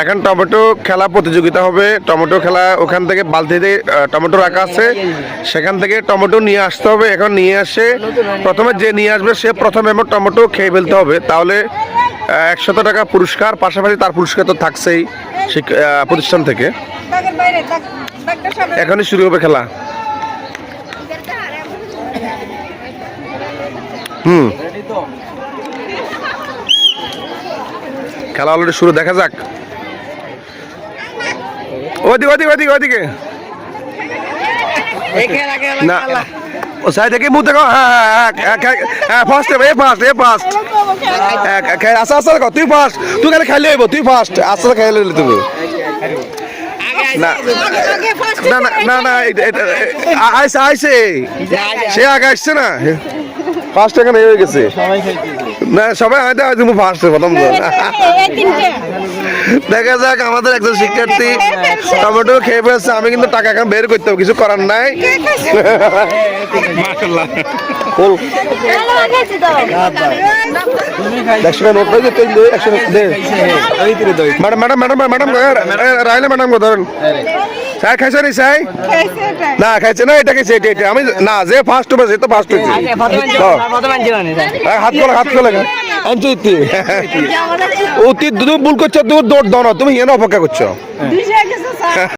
এখন টমেটো খেলা প্রতিযোগিতা হবে। টমেটো খেলা ওখান থেকে বালতিতে টমেটো রাখা আছে। সেখান থেকে টমেটো নিয়ে আসতে হবে। এখন নিয়ে আসে প্রথমে যে নিয়ে আসবে, সে প্রথমে আমার টমেটো খেয়ে ফেলতে হবে। তাহলে একশত টাকা পুরস্কার, পাশাপাশি তার পুরস্কার তো থাকছেই প্রতিষ্ঠান থেকে। এখনই শুরু হবে খেলা। হুম। খেলা অলরেডি শুরু দেখা যাক। ওদিকে ওদিকে ওদিকে ওদিকে না। ও সাইড থেকে মুখ দেখো। হ্যাঁ হ্যাঁ হ্যাঁ হ্যাঁ হ্যাঁ ফার্স্ট এ ফার্স্ট এ ফার্স্ট দেখো, তুই ফার্স্ট তুই খালি হইব তুই ফার্স্ট হইলে তুমি। না না না আইসে সে আগে আসছে না। ফার্স্ট এখানে হয়ে গেছে। না সবাই হয়তো হয়তো তুমি ফার্স্ট প্রথম দেখা যাক আমাদের একজন শিক্ষার্থী টমেটো খেয়ে ফেলছে আমি কিন্তু টাকা এখন বের করতে হবে কিছু করার নাই। ম্যাডাম ম্যাডাম ম্যাডাম ম্যাডাম রাইলে ম্যাডাম ধরেন। চাই খাইছে নি চাই? না খাইছে না এটা খাইছে এটা এটা। আমি না যে ফার্স্ট হবে সে তো ফার্স্ট হয়েছে হ্যাঁ, হাত খোলা হাত খোলা আনছো ইতি ও তুই তুমি ভুল করছ তুমি দৌড় দাও না তুমি এনে অপেক্ষা করছ। স্যার।